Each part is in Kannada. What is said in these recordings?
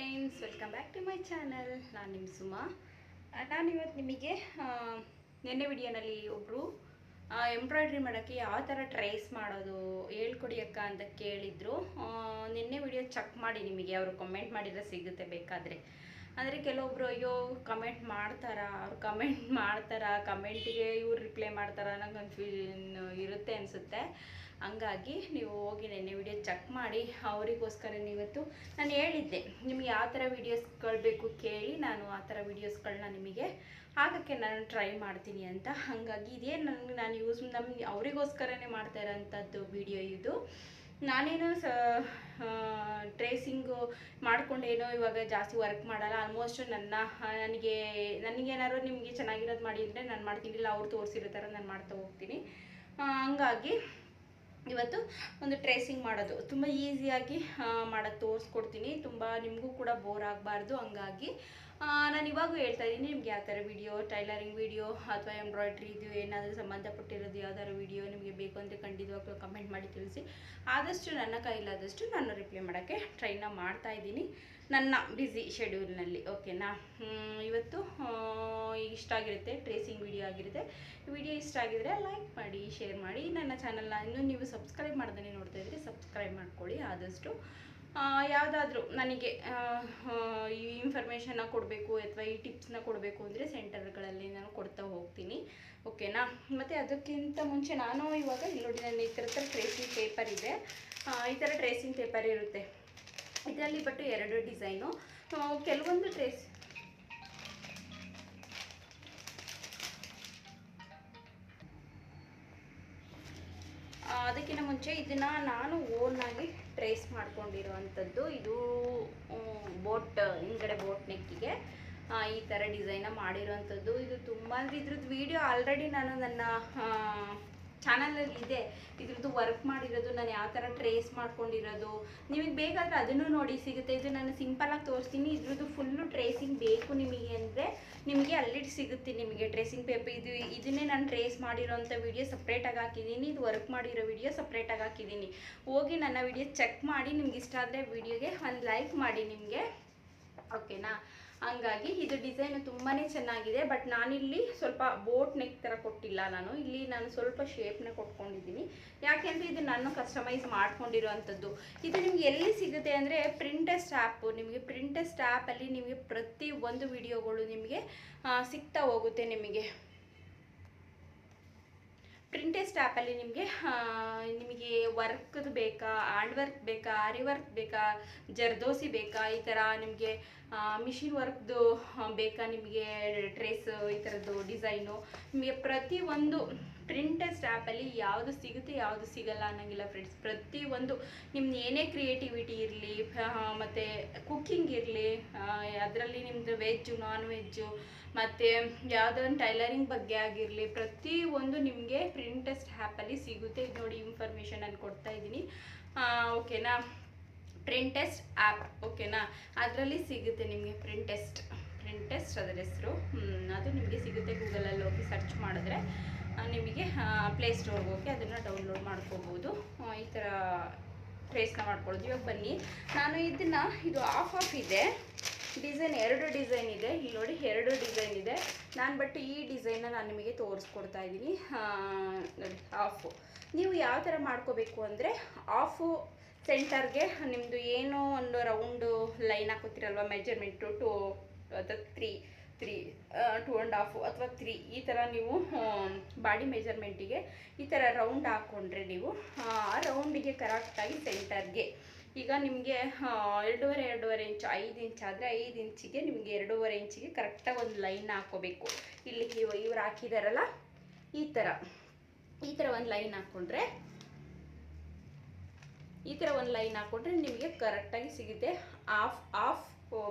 Friends welcome back to my channel ನಾನು ನಿಮ್ಮ ಸುಮಾ. ನಾನಿವತ್ತು ನಿಮಗೆ ಆ, ನಿನ್ನೆ ವಿಡಿಯೋನಲ್ಲಿ ಒಬ್ಬರು ಎಂಬ್ರಾಯ್ಡ್ರಿ ಮಾಡೋಕ್ಕೆ ಯಾವ ಥರ ಟ್ರೇಸ್ ಮಾಡೋದು ಹೇಳ್ಕೊಡಿ ಅಕ್ಕ ಅಂತ ಕೇಳಿದರು. ನಿನ್ನೆ ವಿಡಿಯೋ ಚೆಕ್ ಮಾಡಿ ನಿಮಗೆ ಅವರು ಕಮೆಂಟ್ ಮಾಡಿದ್ರೆ ಸಿಗುತ್ತೆ ಬೇಕಾದರೆ. ಅಂದರೆ ಕೆಲವೊಬ್ರು ಅಯ್ಯೋ ಕಮೆಂಟ್ ಮಾಡ್ತಾರಾ? ಅವ್ರು ಕಮೆಂಟ್ ಮಾಡ್ತಾರಾ? ಕಮೆಂಟಿಗೆ ಇವ್ರು ರಿಪ್ಲೈ ಮಾಡ್ತಾರಾ? ಅನ್ನೋ ಕನ್ಫ್ಯೂಷನ್ ಇರುತ್ತೆ ಅನಿಸುತ್ತೆ. ಹಂಗಾಗಿ ನೀವು ಹೋಗಿ ನೆನ್ನೆ ವಿಡಿಯೋ ಚೆಕ್ ಮಾಡಿ, ಅವರಿಗೋಸ್ಕರ ಇವತ್ತು ನಾನು ಹೇಳಿದ್ದೆ, ನಿಮ್ಗೆ ಯಾವ ಥರ ವೀಡಿಯೋಸ್ಗಳು ಬೇಕು ಕೇಳಿ, ನಾನು ಆ ಥರ ವೀಡಿಯೋಸ್ಗಳನ್ನ ನಿಮಗೆ ಹಾಕೋಕ್ಕೆ ನಾನು ಟ್ರೈ ಮಾಡ್ತೀನಿ ಅಂತ. ಹಾಗಾಗಿ ಇದೇ ನನಗೆ, ನಾನು ಯೂಸ್ ನಮ್ಮ ಅವರಿಗೋಸ್ಕರನೇ ಮಾಡ್ತಾ ಇರೋಂಥದ್ದು ವಿಡಿಯೋ ಇದು. ನಾನೇನು ಸ ಟ್ರೇಸಿಂಗು ಮಾಡ್ಕೊಂಡೇನೋ ಇವಾಗ ಜಾಸ್ತಿ ವರ್ಕ್ ಮಾಡಲ್ಲ. ಆಲ್ಮೋಸ್ಟ್ ನನ್ನ, ನನಗೆ, ನನಗೇನಾದ್ರು ನಿಮಗೆ ಚೆನ್ನಾಗಿರೋದು ಮಾಡಿ ಅಂದರೆ ನಾನು ಮಾಡ್ತೀನಿ. ಇಲ್ಲ, ಅವ್ರು ತೋರಿಸಿರೋ ಥರ ನಾನು ಮಾಡ್ತಾ ಹೋಗ್ತೀನಿ. ಹಂಗಾಗಿ ಇವತ್ತು ಒಂದು ಟ್ರೇಸಿಂಗ್ ಮಾಡೋದು. ತುಂಬ ಈಸಿಯಾಗಿ ಮಾಡೋದು ತೋರಿಸ್ಕೊಡ್ತೀನಿ. ತುಂಬ ನಿಮಗೂ ಕೂಡ ಬೋರ್ ಆಗಬಾರ್ದು. ಹಂಗಾಗಿ ನಾನು ಇವಾಗೂ ಹೇಳ್ತಾ ಇದ್ದೀನಿ, ನಿಮ್ಗೆ ಯಾವ ಥರ ವಿಡಿಯೋ ಟೈಲರಿಂಗ್ ವಿಡಿಯೋ ಅಥವಾ ಎಂಬ್ರಾಯ್ಡ್ರಿ ಇದು ಏನಾದರೂ ಸಂಬಂಧಪಟ್ಟಿರೋದು ಯಾವ್ದಾದ್ರು ವಿಡಿಯೋ ನಿಮಗೆ ಬೇಕು ಅಂದರೆ ಖಂಡಿತವಾಗ್ಲೂ ಕಮೆಂಟ್ ಮಾಡಿ ತಿಳಿಸಿ. ಆದಷ್ಟು ನನ್ನ ಕೈಲಾದಷ್ಟು ನಾನು ರಿಪ್ಲೈ ಮಾಡೋಕ್ಕೆ ಟ್ರೈನ ಮಾಡ್ತಾ ಇದ್ದೀನಿ. ನನ್ನ ಬ್ಯುಸಿ ಶೆಡ್ಯೂಲ್ನಲ್ಲಿ ಓಕೆನಾ ಇವತ್ತು ಇಷ್ಟ ಆಗಿರುತ್ತೆ ಟ್ರೇಸಿಂಗ್ ವಿಡಿಯೋ ಆಗಿರುತ್ತೆ. ವಿಡಿಯೋ ಇಷ್ಟ ಆಗಿದ್ರೆ ಲೈಕ್ ಮಾಡಿ ಶೇರ್ ಮಾಡಿ. ನನ್ನ ಚಾನಲ್ನ ಇನ್ನೂ ನೀವು ಸಬ್ಸ್ಕ್ರೈಬ್ ಮಾಡ್ದೇ ನೋಡ್ತಾ ಇದ್ರೆ ಸಬ್ಸ್ಕ್ರೈಬ್ ಮಾಡ್ಕೊಳ್ಳಿ ಆದಷ್ಟು. ಯಾವುದಾದ್ರೂ ನನಗೆ ಈ ಇನ್ಫಾರ್ಮೇಷನ್ನ ಕೊಡಬೇಕು ಅಥವಾ ಈ ಟಿಪ್ಸ್ನ ಕೊಡಬೇಕು ಅಂದರೆ ಸೆಂಟರ್ಗಳಲ್ಲಿ ನಾನು ಕೊಡ್ತಾ ಹೋಗ್ತೀನಿ. ಓಕೆನಾ ಮತ್ತು ಅದಕ್ಕಿಂತ ಮುಂಚೆ ನಾನು ಇವಾಗ ಇಲ್ಲಿ ನೋಡಿ ನನ್ನ ಈ ಥರ ಥರ ಟ್ರೇಸಿಂಗ್ ಪೇಪರ್ ಇದೆ. ಈ ಥರ ಟ್ರೇಸಿಂಗ್ ಪೇಪರ್ ಇರುತ್ತೆ. ಇದರಲ್ಲಿ ಬಟ್ಟು ಎರಡು ಡಿಸೈನು. ಕೆಲವೊಂದು ಟ್ರೇಸ್ ಆ, ಅದಕ್ಕಿಂತ ಮುಂಚೆ ಇದನ್ನ ನಾನು ಓನಾಗಿ ಟ್ರೇಸ್ ಮಾಡ್ಕೊಂಡಿರುವಂಥದ್ದು. ಇದು ಬೋಟ್ ಹಿಂದ್ಗಡೆ ಬೋಟ್ ನೆಕ್ಕಿಗೆ ಈ ಥರ ಡಿಸೈನ ಮಾಡಿರೋವಂಥದ್ದು. ಇದು ತುಂಬ ಅಂದರೆ ಇದ್ರದ್ದು ವೀಡಿಯೋ ಆಲ್ರೆಡಿ ನಾನು ನನ್ನ ಚಾನಲಲ್ಲಿ ಇದೆ. ಇದ್ರದ್ದು ವರ್ಕ್ ಮಾಡಿರೋದು, ನಾನು ಯಾವ ಥರ ಟ್ರೇಸ್ ಮಾಡ್ಕೊಂಡಿರೋದು, ನಿಮಗೆ ಬೇಕಾದರೆ ಅದನ್ನು ನೋಡಿ ಸಿಗುತ್ತೆ. ಇದು ನಾನು ಸಿಂಪಲಾಗಿ ತೋರಿಸ್ತೀನಿ. ಇದ್ರದ್ದು ಫುಲ್ಲು ಟ್ರೇಸಿಂಗ್ ಬೇಕು ನಿಮಗೆ ಅಂದರೆ ನಿಮಗೆ ಅಲ್ಲಿ ಸಿಗುತ್ತೆ ನಿಮಗೆ ಟ್ರೇಸಿಂಗ್ ಪೇಪರ್ ಇದು, ಇದನ್ನೇ ನಾನು ಟ್ರೇಸ್ ಮಾಡಿರೋಂಥ ವಿಡಿಯೋ ಸಪ್ರೇಟಾಗಿ ಹಾಕಿದ್ದೀನಿ. ಇದು ವರ್ಕ್ ಮಾಡಿರೋ ವಿಡಿಯೋ ಸಪ್ರೇಟಾಗಿ ಹಾಕಿದ್ದೀನಿ. ಹೋಗಿ ನನ್ನ ವಿಡಿಯೋ ಚೆಕ್ ಮಾಡಿ, ನಿಮ್ಗೆ ಇಷ್ಟ ಆದರೆ ವಿಡಿಯೋಗೆ ಒಂದು ಲೈಕ್ ಮಾಡಿ ನಿಮಗೆ. ಓಕೆನಾ ಹಂಗಾಗಿ ಇದು ಡಿಸೈನ್ ತುಂಬಾ ಚೆನ್ನಾಗಿದೆ, ಬಟ್ ನಾನಿಲ್ಲಿ ಸ್ವಲ್ಪ ಬೋಟ್ ನೆಕ್ ಥರ ಕೊಟ್ಟಿಲ್ಲ ನಾನು. ಇಲ್ಲಿ ನಾನು ಸ್ವಲ್ಪ ಶೇಪ್ನ ಕೊಟ್ಕೊಂಡಿದ್ದೀನಿ. ಯಾಕೆಂದರೆ ಇದು ನಾನು ಕಸ್ಟಮೈಸ್ ಮಾಡ್ಕೊಂಡಿರೋವಂಥದ್ದು ಇದು ನಿಮ್ಗೆ ಎಲ್ಲಿ ಸಿಗುತ್ತೆ ಅಂದರೆ ಪ್ರಿಂಟೆಸ್ಟ್ ಆ್ಯಪು ನಿಮಗೆ ಪ್ರಿಂಟೆಸ್ಟ್ ಆ್ಯಪಲ್ಲಿ ನಿಮಗೆ ಪ್ರತಿ ಒಂದು ವಿಡಿಯೋಗಳು ನಿಮಗೆ ಸಿಗ್ತಾ ಹೋಗುತ್ತೆ ನಿಮಗೆ. ಪ್ರಿಂಟೆಸ್ಟ್ ಆ್ಯಪಲ್ಲಿ ನಿಮಗೆ ನಿಮಗೆ ವರ್ಕ್ದು ಬೇಕಾ ಹ್ಯಾಂಡ್ ವರ್ಕ್ ಬೇಕಾ ಆರಿ ವರ್ಕ್ ಬೇಕಾ, ಜರ್ದೋಸಿ ಬೇಕಾ, ಈ ಥರ ನಿಮಗೆ ಮಿಷಿನ್ ವರ್ಕ್ದು ಬೇಕಾ ನಿಮಗೆ ಡ್ರೆಸ್ ಈ ಥರದ್ದು ಡಿಸೈನು ನಿಮಗೆ ಪ್ರತಿಯೊಂದು ಪ್ರಿಂಟೆಸ್ಟ್ ಆ್ಯಪಲ್ಲಿ ಯಾವುದು ಸಿಗುತ್ತೆ, ಯಾವುದು ಸಿಗಲ್ಲ ಅನ್ನೋಂಗಿಲ್ಲ ಫ್ರೆಂಡ್ಸ್ ಪ್ರತಿಯೊಂದು ನಿಮ್ದು ಏನೇ ಕ್ರಿಯೇಟಿವಿಟಿ ಇರಲಿ ಮತ್ತು ಕುಕ್ಕಿಂಗ್ ಇರಲಿ ಅದರಲ್ಲಿ ನಿಮ್ಮದು ವೆಜ್ಜು ನಾನ್ ವೆಜ್ಜು ಮತ್ತು ಯಾವುದೋ ಒಂದು ಟೈಲರಿಂಗ್ ಬಗ್ಗೆ ಆಗಿರಲಿ, ಪ್ರತಿ ಒಂದು ನಿಮಗೆ ಪ್ರಿಂಟೆಸ್ಟ್ ಆ್ಯಪಲ್ಲಿ ಸಿಗುತ್ತೆ. ಇದು ನೋಡಿ ಇನ್ಫಾರ್ಮೇಷನ್ ನಾನು ಕೊಡ್ತಾ ಇದ್ದೀನಿ. ಓಕೆನಾ? ಪ್ರಿಂಟೆಸ್ಟ್ ಆ್ಯಪ್ ಓಕೆನಾ? ಅದರಲ್ಲಿ ಸಿಗುತ್ತೆ ನಿಮಗೆ ಪ್ರಿಂಟೆಸ್ಟ್ ಪ್ರಿಂಟೆಸ್ಟ್ ಅದರ ಹೆಸರು. ಅದು ನಿಮಗೆ ಸಿಗುತ್ತೆ ಗೂಗಲಲ್ಲಿ ಹೋಗಿ ಸರ್ಚ್ ಮಾಡಿದ್ರೆ. ನಿಮಗೆ ನಿಮಗೆ ಪ್ಲೇಸ್ಟೋರ್ಗೆ ಹೋಗಿ ಅದನ್ನು ಡೌನ್ಲೋಡ್ ಮಾಡ್ಕೋಬೋದು. ಈ ಥರ ಟ್ರೇಸ್ನ ಮಾಡ್ಕೊಳ್ಳೋದು ಇವಾಗ ಬನ್ನಿ. ನಾನು ಇದನ್ನು, ಇದು ಆಫ್ ಆಫ್ ಇದೆ. ಡಿಸೈನ್ ಎರಡು ಡಿಸೈನ್ ಇದೆ. ಇಲ್ಲಿ ನೋಡಿ ಎರಡು ಡಿಸೈನ್ ಇದೆ. ನಾನು ಬಟ್ ಈ ಡಿಸೈನ್ನ ನಾನು ನಿಮಗೆ ತೋರಿಸ್ಕೊಡ್ತಾ ಇದ್ದೀನಿ ನೋಡಿ ಆಫು ನೀವು ಯಾವ ಥರ ಮಾಡ್ಕೋಬೇಕು ಅಂದರೆ ಆಫು ಸೆಂಟರ್ಗೆ ನಿಮ್ಮದು ಏನೋ ಒಂದು ರೌಂಡು ಲೈನ್ ಹಾಕೋತಿರಲ್ವ? ಮೆಜರ್ಮೆಂಟು ಟು ಅಥವಾ three three two and half ಅಥವಾ ತ್ರೀ ಈ ಥರ ನೀವು ಬಾಡಿ ಮೆಜರ್ಮೆಂಟಿಗೆ ಈ ಥರ ರೌಂಡ್ ಹಾಕ್ಕೊಂಡ್ರೆ ನೀವು, ಆ ರೌಂಡಿಗೆ ಕರೆಕ್ಟಾಗಿ ಸೆಂಟರ್ಗೆ ಈಗ ನಿಮಗೆ ಎರಡೂವರೆ ಎರಡೂವರೆ ಇಂಚು, ಐದು ಇಂಚ್ ಆದರೆ ಐದು ಇಂಚಿಗೆ ನಿಮಗೆ ಎರಡೂವರೆ ಇಂಚಿಗೆ ಕರೆಕ್ಟಾಗಿ ಒಂದು ಲೈನ್ ಹಾಕ್ಕೋಬೇಕು. ಇಲ್ಲಿ ಇವ ಇವ್ರು ಹಾಕಿದಾರಲ್ಲ, ಈ ಥರ ಈ ಥರ ಒಂದು ಲೈನ್ ಹಾಕ್ಕೊಂಡ್ರೆ ಈ ಥರ ಒಂದು ಲೈನ್ ಹಾಕ್ಕೊಂಡ್ರೆ ನಿಮಗೆ ಕರೆಕ್ಟಾಗಿ ಸಿಗುತ್ತೆ. ಆಫ್ ಆಫ್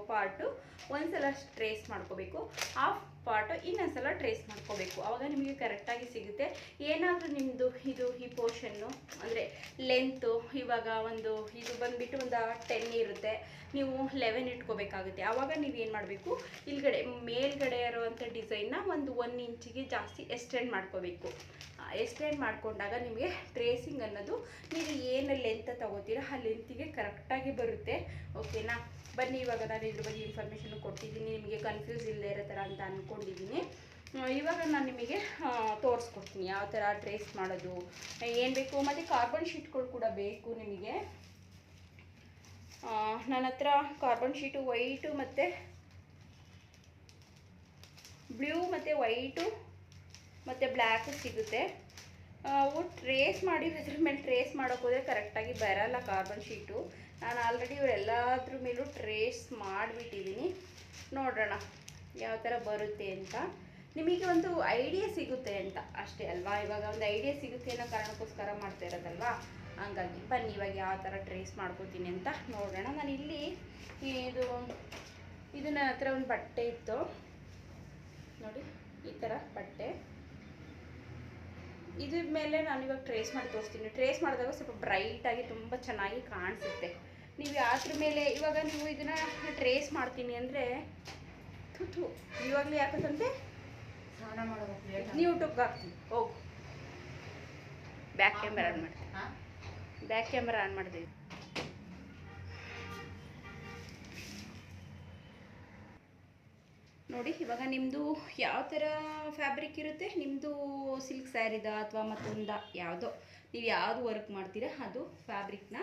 ಪಾರ್ಟು ಒಂದ್ಸಲ ಟ್ರೇಸ್ ಮಾಡ್ಕೋಬೇಕು. ಆಫ್ ಪಾರ್ಟು ಇನ್ನೊಂದ್ಸಲ ಟ್ರೇಸ್ ಮಾಡ್ಕೋಬೇಕು. ಆವಾಗ ನಿಮಗೆ ಕರೆಕ್ಟಾಗಿ ಸಿಗುತ್ತೆ. ಏನಾದರೂ ನಿಮ್ಮದು ಇದು ಈ ಪೋರ್ಷನ್ನು ಅಂದರೆ ಲೆಂತು ಇವಾಗ ಒಂದು ಇದು ಬಂದುಬಿಟ್ಟು ಒಂದು ಟೆನ್ ಇರುತ್ತೆ. ನೀವು ಲೆವೆನ್ ಇಟ್ಕೋಬೇಕಾಗುತ್ತೆ. ಆವಾಗ ನೀವು ಏನು ಮಾಡಬೇಕು? ಇಲ್ಗಡೆ, ಮೇಲ್ಗಡೆ ಇರುವಂಥ ಡಿಸೈನ್ನ ಒಂದು ಒನ್ ಇಂಚಿಗೆ ಜಾಸ್ತಿ ಎಕ್ಸ್ಟೆಂಡ್ ಮಾಡ್ಕೋಬೇಕು. ಎಕ್ಸ್ಟೆಂಡ್ ಮಾಡ್ಕೊಂಡಾಗ ನಿಮಗೆ ಟ್ರೇಸಿಂಗ್ ಅನ್ನೋದು, ನೀವು ಏನು ಲೆಂತ್ ತಗೋತೀರ ಆ ಲೆಂತಿಗೆ ಕರೆಕ್ಟಾಗಿ ಬರುತ್ತೆ. ಓಕೆನಾ ಬನ್ನಿ, ಇವಾಗ ನಾನು ಇದ್ರ ಬಗ್ಗೆ ಇನ್ಫಾರ್ಮೇಷನ್ ಕೊಟ್ಟಿದ್ದೀನಿ. ನಿಮಗೆ ಕನ್ಫ್ಯೂಸ್ ಇಲ್ಲದೆ ಇರೋ ಥರ ಅಂತ ಅಂದ್ಕೊಂಡಿದ್ದೀನಿ ಇವಾಗ ನಾನು ನಿಮಗೆ ತೋರಿಸ್ಕೊಡ್ತೀನಿ ಯಾವ ಥರ ಟ್ರೇಸ್ ಮಾಡೋದು, ಏನು ಬೇಕು, ಮತ್ತು ಕಾರ್ಬನ್ ಶೀಟ್ಗಳು ಕೂಡ ಬೇಕು ನಿಮಗೆ. ನನ್ನ ಹತ್ರ ಕಾರ್ಬನ್ ಶೀಟು ವೈಟು ಮತ್ತು ಬ್ಲೂ ಮತ್ತು ವೈಟು ಮತ್ತು ಬ್ಲ್ಯಾಕು ಸಿಗುತ್ತೆ. ಟ್ರೇಸ್ ಮಾಡಿರೋದ್ರ ಮೇಲೆ ಟ್ರೇಸ್ ಮಾಡೋಕೆ ಹೋದರೆ ಕರೆಕ್ಟಾಗಿ ಬರಲ್ಲ ಕಾರ್ಬನ್ ಶೀಟು ನಾನು ಆಲ್ರೆಡಿ ಇವರೆಲ್ಲದ್ರ ಮೇಲೂ ಟ್ರೇಸ್ ಮಾಡಿಬಿಟ್ಟಿದ್ದೀನಿ ನೋಡೋಣ ಯಾವ ಥರ ಬರುತ್ತೆ ಅಂತ. ನಿಮಗೆ ಒಂದು ಐಡಿಯಾ ಸಿಗುತ್ತೆ ಅಂತ. ಅಷ್ಟೇ ಅಲ್ವಾ? ಇವಾಗ ಒಂದು ಐಡಿಯಾ ಸಿಗುತ್ತೆ ಅನ್ನೋ ಕಾರಣಕ್ಕೋಸ್ಕರ ಮಾಡ್ತಾ ಇರೋದಲ್ವಾ? ಹಂಗಾಗಿ ಬನ್ನಿ ಇವಾಗ ಯಾವ ಥರ ಟ್ರೇಸ್ ಮಾಡ್ಕೋತೀನಿ ಅಂತ ನೋಡೋಣ ನಾನು ಇಲ್ಲಿ ಇದು, ಇದನ್ನ ಹತ್ರ ಒಂದು ಬಟ್ಟೆ ಇತ್ತು. ನೋಡಿ, ಈ ಥರ ಬಟ್ಟೆ. ಇದ್ರ ಮೇಲೆ ನಾನು ಇವಾಗ ಟ್ರೇಸ್ ಮಾಡಿ ತೋರಿಸ್ತೀನಿ. ಟ್ರೇಸ್ ಮಾಡಿದಾಗ ಸ್ವಲ್ಪ ಬ್ರೈಟಾಗಿ ತುಂಬ ಚೆನ್ನಾಗಿ ಕಾಣಿಸುತ್ತೆ. ನೀವು ಯಾವ್ದ್ರ ಮೇಲೆ ಇವಾಗ ನೀವು ಇದನ್ನ ಟ್ರೇಸ್ ಮಾಡ್ತೀನಿ ಅಂದರೆ ಥು ಇವಾಗಲೇ ಯಾಕಂತಂತೆ ಸ್ನಾನ ಮಾಡೋದು ನೀವು ಯೂಟ್ಯೂಬ್ಗೆ ಹಾಕ್ತೀನಿ. ಹೋಗು. ಬ್ಯಾಕ್ ಕ್ಯಾಮ್ರಾ ಆನ್ ಮಾಡ್ತೀನಿ. ಹಾಂ? ಬ್ಯಾಕ್ ಕ್ಯಾಮ್ರಾ ಆನ್ ಮಾಡಿದೆ. ನೋಡಿ, ಇವಾಗ ನಿಮ್ಮದು ಯಾವ ಥರ ಫ್ಯಾಬ್ರಿಕ್ ಇರುತ್ತೆ? ನಿಮ್ಮದು ಸಿಲ್ಕ್ ಸ್ಯಾರಿದ ಅಥವಾ ಮತ್ತೊಂದ ಯಾವುದೋ? ನೀವು ಯಾವುದು ವರ್ಕ್ ಮಾಡ್ತೀರಾ, ಅದು ಫ್ಯಾಬ್ರಿಕ್ನ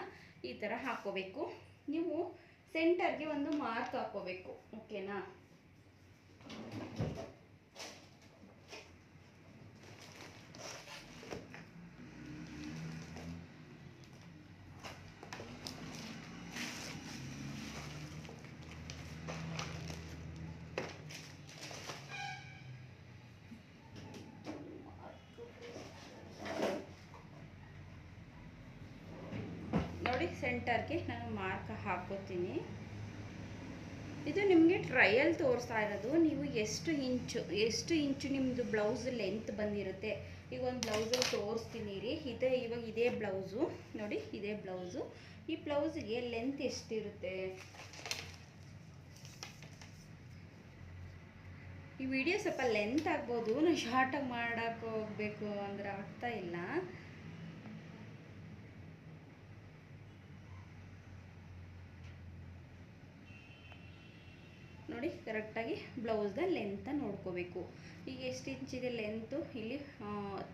ಈ ಥರ ಹಾಕ್ಕೋಬೇಕು ನೀವು ಸೆಂಟರ್ಗೆ ಒಂದು ಮಾರ್ಕ್ ಹಾಕೋಬೇಕು ಓಕೆನಾ ನೋಡಿ ಸೆಂಟರ್ಗೆ ನಾನು ಮಾರ್ಕ್ ಹಾಕೋತೀನಿ. ಇದು ನಿಮಗೆ ಟ್ರಯಲ್ ತೋರಿಸ್ತಾ ಇರೋದು. ನೀವು ಎಷ್ಟು ಇಂಚು ಎಷ್ಟು ಇಂಚು ನಿಮ್ಮದು ಬ್ಲೌಸ್ ಲೆಂತ್ ಬಂದಿರುತ್ತೆ. ಈಗ ಒಂದು ಬ್ಲೌಸಲ್ಲಿ ತೋರಿಸ್ತೀನಿ ರೀ ಇದೇ, ಇವಾಗ ಇದೇ ಬ್ಲೌಸು ನೋಡಿ, ಇದೇ ಬ್ಲೌಸು ಈ ಬ್ಲೌಸ್ಗೆ ಲೆಂತ್ ಎಷ್ಟಿರುತ್ತೆ? ಈ ವಿಡಿಯೋ ಸ್ವಲ್ಪ ಲೆಂತ್ ಆಗ್ಬೋದು. ನಾನು ಶಾರ್ಟಾಗಿ ಮಾಡೋಕ್ಕೆ ಹೋಗ್ಬೇಕು ಅಂದ್ರೆ ಆಗ್ತಾ ಇಲ್ಲ. ನೋಡಿ, ಕರೆಕ್ಟಾಗಿ ಬ್ಲೌಸ್ದ ಲೆಂತ ನೋಡ್ಕೋಬೇಕು. ಈಗ ಎಷ್ಟು ಇಂಚಿದೆ ಲೆಂತು ಇಲ್ಲಿ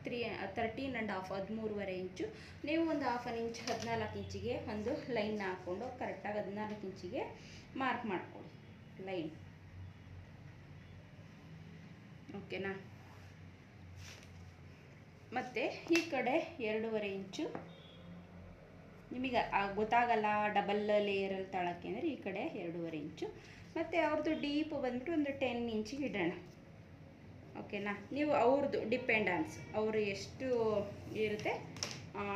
ತ್ರೀ ತರ್ಟೀನ್ ಆ್ಯಂಡ್ ಹಾಫ್ ಹದಿಮೂರುವರೆ ಇಂಚು ನೀವು ಒಂದು ಹಾಫ್ ಅನ್ ಇಂಚ್ ಹದಿನಾಲ್ಕು ಇಂಚಿಗೆ ಒಂದು ಲೈನ್ ಹಾಕ್ಕೊಂಡು ಕರೆಕ್ಟಾಗಿ ಹದಿನಾಲ್ಕು ಇಂಚಿಗೆ ಮಾರ್ಕ್ ಮಾಡ್ಕೊಳ್ಳಿ ಲೈನ್ ಓಕೆನಾ ಮತ್ತು ಈ ಕಡೆ ಎರಡೂವರೆ ಇಂಚು ನಿಮಗೆ ಗೊತ್ತಾಗಲ್ಲ ಡಬಲ್ ಲೇಯರಲ್ಲಿ ತಳಕ್ಕೆ ಅಂದರೆ ಈ ಕಡೆ ಎರಡೂವರೆ ಇಂಚು. ಮತ್ತು ಅವ್ರದ್ದು ಡೀಪ್ ಬಂದ್ಬಿಟ್ಟು ಒಂದು ಟೆನ್ ಇಂಚಿಗೆ ಇಡೋಣ. ಓಕೆನಾ ನೀವು ಅವ್ರದ್ದು ಡಿಪೆಂಡೆನ್ಸ್ ಅವರು ಎಷ್ಟು ಇರುತ್ತೆ,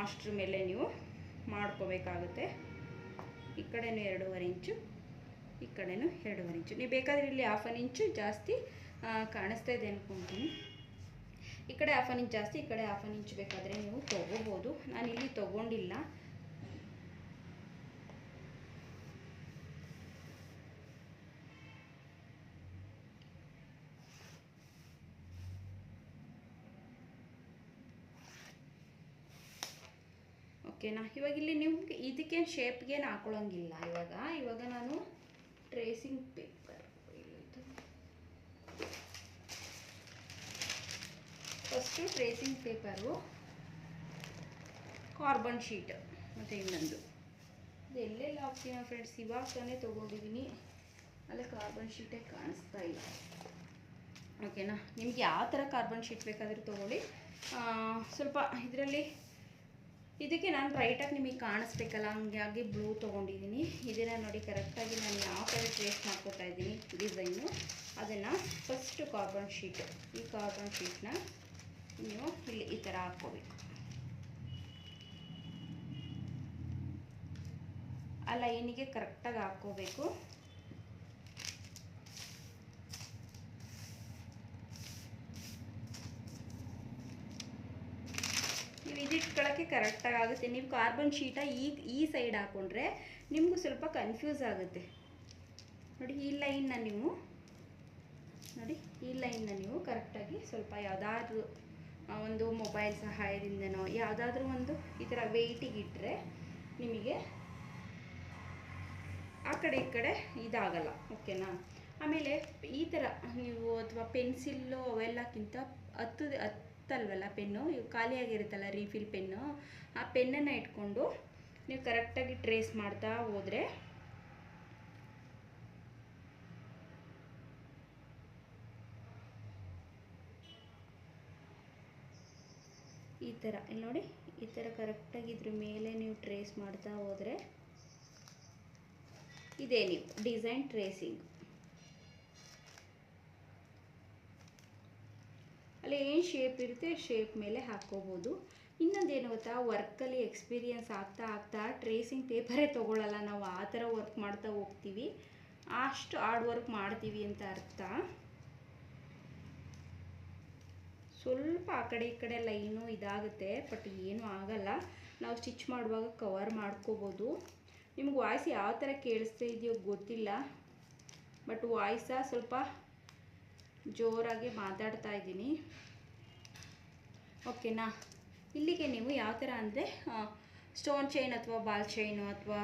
ಅಷ್ಟರ ಮೇಲೆ ನೀವು ಮಾಡ್ಕೋಬೇಕಾಗುತ್ತೆ. ಈ ಕಡೆನೂ ಎರಡೂವರೆ ಇಂಚು, ಈ ಕಡೆನೂ ಎರಡೂವರೆ ಇಂಚು. ನೀವು ಬೇಕಾದರೆ ಇಲ್ಲಿ ಹಾಫ್ ಅನ್ ಇಂಚು ಜಾಸ್ತಿ ಕಾಣಿಸ್ತಾ ಇದೆ ಅಂದ್ಕೊತೀನಿ ಈ ಕಡೆ ಹಾಫ್ ಅನ್ ಇಂಚ್ ಜಾಸ್ತಿ, ಈ ಕಡೆ ಹಾಫ್ ಅನ್ ಇಂಚ್ ಬೇಕಾದರೆ ನೀವು ತೊಗೋಬೋದು. ನಾನು ಇಲ್ಲಿ ತೊಗೊಂಡಿಲ್ಲ. ಓಕೆನಾ ಇವಾಗ ಇಲ್ಲಿ ನೀವು ಇದಕ್ಕೇನು ಶೇಪ್ಗೇನು ಹಾಕೊಳ್ಳೋಂಗಿಲ್ಲ ಇವಾಗ ಇವಾಗ ನಾನು tracing paper first tracing paper carbon sheet ಮತ್ತು ಇನ್ನೊಂದು. ಇದು ಎಲ್ಲೆಲ್ಲ ಹಾಕ್ತೀನಿ ಫ್ರೆಂಡ್ಸ್ ಇವಾಗ ತಾನೇ ತೊಗೊಂಡಿದ್ದೀನಿ ಅಲ್ಲೇ ಕಾರ್ಬನ್ ಶೀಟೇ ಕಾಣಿಸ್ತಾ ಇಲ್ಲ. ಓಕೆನಾ ನಿಮ್ಗೆ ಯಾವ ಥರ ಕಾರ್ಬನ್ ಶೀಟ್ ಬೇಕಾದರೂ ತೊಗೊಳ್ಳಿ. ಸ್ವಲ್ಪ ಇದರಲ್ಲಿ ಇದಕ್ಕೆ ನಾನು ರೈಟಾಗಿ ನಿಮಗೆ ಕಾಣಿಸ್ಬೇಕಲ್ಲ, ಹಂಗಾಗಿ ಬ್ಲೂ ತೊಗೊಂಡಿದ್ದೀನಿ. ಇದನ್ನು ನೋಡಿ ಕರೆಕ್ಟಾಗಿ ನಾನು ಯಾವ ಥರ ಟ್ರೇಸ್ ಮಾಡ್ಕೊತಾ ಇದ್ದೀನಿ ಡಿಸೈನು ಅದನ್ನು ಫಸ್ಟು ಕಾರ್ಬನ್ ಶೀಟ್ ಈ ಕಾರ್ಬನ್ ಶೀಟ್ನ ನೀವು ಇಲ್ಲಿ ಈ ಥರ ಹಾಕ್ಕೋಬೇಕು. ಆ ಲೈನಿಗೆ ಕರೆಕ್ಟಾಗಿ ಹಾಕ್ಕೋಬೇಕು ನೀವು ಇದಿಟ್ಕೊಳ್ಳೋಕ್ಕೆ ಕರೆಕ್ಟಾಗಿ ಆಗುತ್ತೆ. ನೀವು ಕಾರ್ಬನ್ ಶೀಟ ಈ ಈ ಸೈಡ್ ಹಾಕ್ಕೊಂಡ್ರೆ ನಿಮಗೂ ಸ್ವಲ್ಪ ಕನ್ಫ್ಯೂಸ್ ಆಗುತ್ತೆ. ನೋಡಿ, ಈ ಲೈನ್ನ ನೀವು, ನೋಡಿ, ಈ ಲೈನ್ನ ನೀವು ಕರೆಕ್ಟಾಗಿ ಸ್ವಲ್ಪ ಯಾವುದಾದ್ರೂ ಒಂದು ಮೊಬೈಲ್ ಸಹಾಯದಿಂದನೋ, ಯಾವುದಾದ್ರೂ ಒಂದು ಈ ಥರ ವೆಯ್ಟಿಗಿಟ್ಟರೆ ನಿಮಗೆ ಆ ಕಡೆ, ಈ ಕಡೆ ಇದಾಗಲ್ಲ. ಓಕೆನಾ ಆಮೇಲೆ ಈ ಥರ ನೀವು, ಅಥವಾ ಪೆನ್ಸಿಲ್ಲು ಅವೆಲ್ಲಕ್ಕಿಂತ ಹತ್ತು ಹತ್ತಲ್ವಲ್ಲ ಪೆನ್ನು? ಇವು ಖಾಲಿಯಾಗಿರುತ್ತಲ್ಲ ರೀಫಿಲ್ ಪೆನ್ನು. ಆ ಪೆನ್ನನ್ನು ಇಟ್ಕೊಂಡು ನೀವು ಕರೆಕ್ಟಾಗಿ ಟ್ರೇಸ್ ಮಾಡ್ತಾ ಹೋದರೆ ಈ ಥರ. ಇಲ್ಲಿ ನೋಡಿ, ಈ ಥರ ಕರೆಕ್ಟಾಗಿ ಇದ್ರ ಮೇಲೆ ನೀವು ಟ್ರೇಸ್ ಮಾಡ್ತಾ ಹೋದರೆ ಇದೇ ನೀವು ಡಿಸೈನ್ ಟ್ರೇಸಿಂಗ್ ಅಲ್ಲಿ ಏನು ಶೇಪ್ ಇರುತ್ತೆ ಶೇಪ್ ಮೇಲೆ ಹಾಕ್ಕೋಬೋದು. ಇನ್ನೊಂದೇನು ಗೊತ್ತಾ? ವರ್ಕಲ್ಲಿ ಎಕ್ಸ್ಪೀರಿಯನ್ಸ್ ಆಗ್ತಾ ಆಗ್ತಾ ಟ್ರೇಸಿಂಗ್ ಪೇಪರೇ ತೊಗೊಳ್ಳಲ್ಲ ನಾವು, ಆ ಥರ ವರ್ಕ್ ಮಾಡ್ತಾ ಹೋಗ್ತೀವಿ. ಅಷ್ಟು ಹಾರ್ಡ್ ವರ್ಕ್ ಮಾಡ್ತೀವಿ ಅಂತ ಅರ್ಥ. ಸ್ವಲ್ಪ ಆ ಕಡೆ ಈ ಕಡೆ ಲೈನು ಇದಾಗುತ್ತೆ ಬಟ್ ಏನೂ ಆಗಲ್ಲ. ನಾವು ಸ್ಟಿಚ್ ಮಾಡುವಾಗ ಕವರ್ ಮಾಡ್ಕೋಬೋದು. ನಿಮ್ಗೆ ವಾಯ್ಸ್ ಯಾವ ಥರ ಕೇಳಿಸ್ತಾ ಇದೆಯೋ ಗೊತ್ತಿಲ್ಲ ಬಟ್ ವಾಯ್ಸ ಸ್ವಲ್ಪ ಜೋರಾಗಿ ಮಾತಾಡ್ತಾ ಇದ್ದೀನಿ. ಓಕೆನಾ ಇಲ್ಲಿಗೆ ನೀವು ಯಾವ ಥರ ಅಂದರೆ ಸ್ಟೋನ್ ಚೈನ್ ಅಥವಾ ಬಾಲ್ ಚೈನು ಅಥವಾ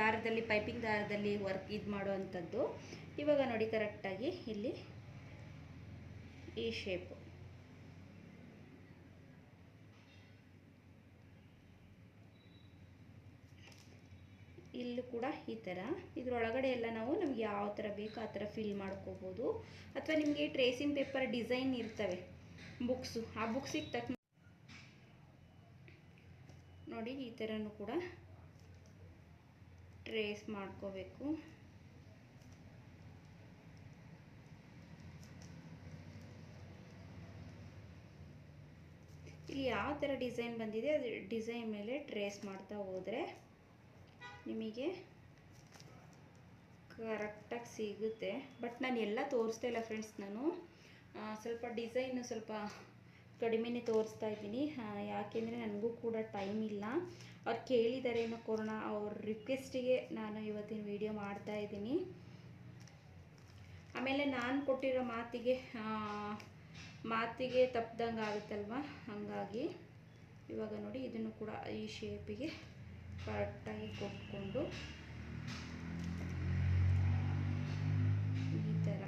ದಾರದಲ್ಲಿ ಪೈಪಿಂಗ್ ದಾರದಲ್ಲಿ ವರ್ಕ್ ಇದು ಮಾಡುವಂಥದ್ದು. ಇವಾಗ ನೋಡಿ ಕರೆಕ್ಟಾಗಿ ಇಲ್ಲಿ ಈ ಶೇಪು ಇಲ್ಲೂ ಕೂಡ ಈ ಥರ ಇದರೊಳಗಡೆ ಎಲ್ಲ ನಾವು ನಮ್ಗೆ ಯಾವ ಥರ ಬೇಕೋ ಆ ಥರ ಫಿಲ್ ಮಾಡ್ಕೋಬೋದು. ಅಥವಾ ನಿಮಗೆ ಟ್ರೇಸಿಂಗ್ ಪೇಪರ್ ಡಿಸೈನ್ ಇರ್ತವೆ. ಬುಕ್ಸು ಆ ಬುಕ್ಸಿಗೆ ತಕ್ಕ ನೋಡಿ ಈ ಥರನೂ ಕೂಡ ಟ್ರೇಸ್ ಮಾಡ್ಕೋಬೇಕು. ಇಲ್ಲಿ ಯಾವ ಥರ ಡಿಸೈನ್ ಬಂದಿದೆ ಅದು ಡಿಸೈನ್ ಮೇಲೆ ಟ್ರೇಸ್ ಮಾಡ್ತಾ ಹೋದರೆ ನಿಮಗೆ ಕರೆಕ್ಟಾಗಿ ಸಿಗುತ್ತೆ. ಬಟ್ ನಾನು ಎಲ್ಲ ತೋರಿಸ್ತಾ ಇಲ್ಲ ಫ್ರೆಂಡ್ಸ್ ನಾನು. ಸ್ವಲ್ಪ ಡಿಸೈನು ಸ್ವಲ್ಪ ಕಡಿಮೆನೇ ತೋರಿಸ್ತಾ ಇದ್ದೀನಿ. ಯಾಕೆಂದರೆ ನನಗೂ ಕೂಡ ಟೈಮ್ ಇಲ್ಲ. ಅವ್ರು ಕೇಳಿದ್ದಾರೆ ಏನೋ ಕೊರೋನಾ, ಅವ್ರ ರಿಕ್ವೆಸ್ಟಿಗೆ ನಾನು ಇವತ್ತಿನ ವಿಡಿಯೋ ಮಾಡ್ತಾ ಇದ್ದೀನಿ. ಆಮೇಲೆ ನಾನು ಕೊಟ್ಟಿರೋ ಮಾತಿಗೆ ಮಾತಿಗೆ ತಪ್ಪದಂಗೆ ಆಗುತ್ತಲ್ವ ಹಾಗಾಗಿ ಇವಾಗ ನೋಡಿ ಇದನ್ನು ಕೂಡ ಈ ಶೇಪಿಗೆ ಕರೆಕ್ಟಾಗಿ ಕೊಟ್ಕೊಂಡು ಈ ಥರ.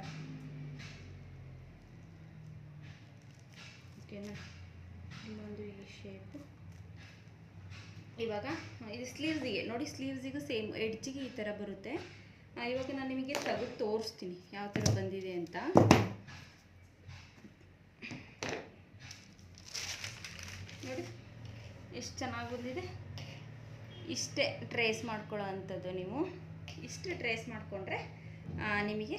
ಓಕೆನಾ ಇಲ್ಲೊಂದು ಈ ಶೇಪು ಇವಾಗ, ಇದು ಸ್ಲೀವ್ಸಿಗೆ ನೋಡಿ ಸ್ಲೀವ್ಸಿಗೂ ಸೇಮ್ ಎಡ್ಜಿಗೆ ಈ ಥರ ಬರುತ್ತೆ. ಇವಾಗ ನಾನು ನಿಮಗೆ ತೆಗೆದು ತೋರಿಸ್ತೀನಿ ಯಾವ ಥರ ಬಂದಿದೆ ಅಂತ. ನೋಡಿ, ಎಷ್ಟು ಚೆನ್ನಾಗಿ ಬಂದಿದೆ? ಇಷ್ಟೇ ಟ್ರೇಸ್ ಮಾಡ್ಕೊಳ್ಳೋ ಅಂಥದ್ದು ನೀವು. ಇಷ್ಟು ಟ್ರೇಸ್ ಮಾಡಿಕೊಂಡ್ರೆ ನಿಮಗೆ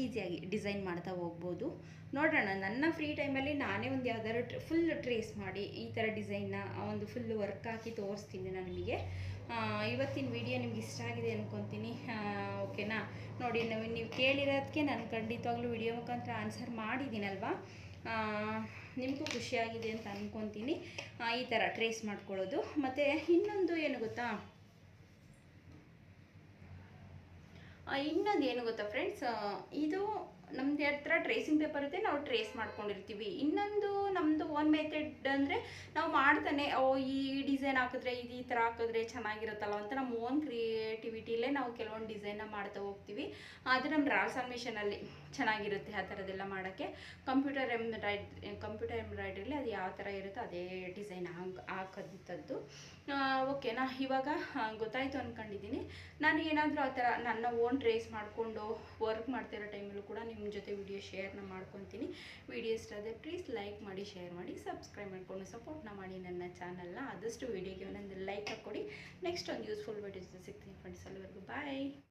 ಈಸಿಯಾಗಿ ಡಿಸೈನ್ ಮಾಡ್ತಾ ಹೋಗ್ಬೋದು. ನೋಡೋಣ, ನನ್ನ ಫ್ರೀ ಟೈಮಲ್ಲಿ ನಾನೇ ಒಂದು ಯಾವ್ದಾದ್ರು ಫುಲ್ ಟ್ರೇಸ್ ಮಾಡಿ ಈ ಥರ ಡಿಸೈನ್ನ ಒಂದು ಫುಲ್ ವರ್ಕ್ ಹಾಕಿ ತೋರಿಸ್ತೀನಿ ನಾನು ನಿಮಗೆ. ಇವತ್ತಿನ ವಿಡಿಯೋ ನಿಮ್ಗೆ ಇಷ್ಟ ಆಗಿದೆ ಅಂದ್ಕೊತೀನಿ ಓಕೆನಾ ನೋಡಿ, ನಾವು ನೀವು ಕೇಳಿರೋದಕ್ಕೆ ನಾನು ಖಂಡಿತವಾಗ್ಲೂ ವಿಡಿಯೋ ಮುಖಾಂತರ ಆನ್ಸರ್ ಮಾಡಿದ್ದೀನಲ್ವಾ? ನಿಮಗೂ ಖುಷಿಯಾಗಿದೆ ಅಂತ ಅಂದ್ಕೊತೀನಿ ಈ ಥರ ಟ್ರೇಸ್ ಮಾಡ್ಕೊಳ್ಳೋದು. ಮತ್ತು ಇನ್ನೊಂದು ಏನು ಗೊತ್ತಾ? ಇನ್ನೊಂದು ಏನು ಗೊತ್ತಾ ಫ್ರೆಂಡ್ಸ್ ಇದು ನಮ್ದು ಹತ್ರ ಟ್ರೇಸಿಂಗ್ ಪೇಪರ್ ಇದೆ ನಾವು ಟ್ರೇಸ್ ಮಾಡ್ಕೊಂಡಿರ್ತೀವಿ. ಇನ್ನೊಂದು ನಮ್ಮದು ಓನ್ ಮೆಥಡ್ ಅಂದರೆ ನಾವು ಮಾಡ್ತಾನೆ, ಓ, ಈ ಡಿಸೈನ್ ಹಾಕಿದ್ರೆ ಇದು ಈ ಥರ ಹಾಕಿದ್ರೆ ಚೆನ್ನಾಗಿರುತ್ತಲ್ಲ ಅಂತ ನಮ್ಮ ಓನ್ ಕ್ರಿಯೇಟಿವಿಟಿಲೇ ನಾವು ಕೆಲವೊಂದು ಡಿಸೈನ್ನ ಮಾಡ್ತಾ ಹೋಗ್ತೀವಿ. ಅದು ನಮ್ಮ ಟ್ರಾನ್ಸ್ಫಾರ್ಮೇಷನಲ್ಲಿ ಮಿಷನಲ್ಲಿ ಚೆನ್ನಾಗಿರುತ್ತೆ ಆ ಥರದ್ದೆಲ್ಲ ಮಾಡೋಕ್ಕೆ. ಕಂಪ್ಯೂಟರ್ ಎಂಬ್ರಾಯ್ಡ್ ಕಂಪ್ಯೂಟರ್ ಎಂಬ್ರಾಯ್ಡ್ರಿಲಿ ಅದು ಯಾವ ಥರ ಇರುತ್ತೋ ಅದೇ ಡಿಸೈನ್ ಹಾಕ್ ಓಕೆ ಓಕೆನಾ ಇವಾಗ ಗೊತ್ತಾಯಿತು ಅಂದ್ಕೊಂಡಿದ್ದೀನಿ ನಾನು ಏನಾದರೂ ಆ ಥರ ನನ್ನ ಓನ್ ಟ್ರೇಸ್ ಮಾಡಿಕೊಂಡು ವರ್ಕ್ ಮಾಡ್ತಿರೋ ಟೈಮಲ್ಲೂ ಕೂಡ ನಿಮ್ಮ ಜೊತೆ ವಿಡಿಯೋ ಶೇರ್ನ ಮಾಡ್ಕೊತೀನಿ. ವಿಡಿಯೋ ಇಷ್ಟ ಆದರೆ ಪ್ಲೀಸ್ ಲೈಕ್ ಮಾಡಿ ಶೇರ್ ಮಾಡಿ ಸಬ್ಸ್ಕ್ರೈಬ್ ಮಾಡಿಕೊಂಡು ಸಪೋರ್ಟ್ನ ಮಾಡಿ ನನ್ನ ಚಾನಲ್ನ ಆದಷ್ಟು ವಿಡಿಯೋಗೆ ಒಂದೊಂದು ಲೈಕ್ ಹಾಕ್ಕೊಡಿ. ನೆಕ್ಸ್ಟ್ ಒಂದು ಯೂಸ್ಫುಲ್ ವಿಡಿಯೋಸ್ ಸಿಗ್ತೀನಿ ಫ್ರೆಂಡ್ಸ್ ಅಲ್ಲಿವರೆಗೂ ಬಾಯ್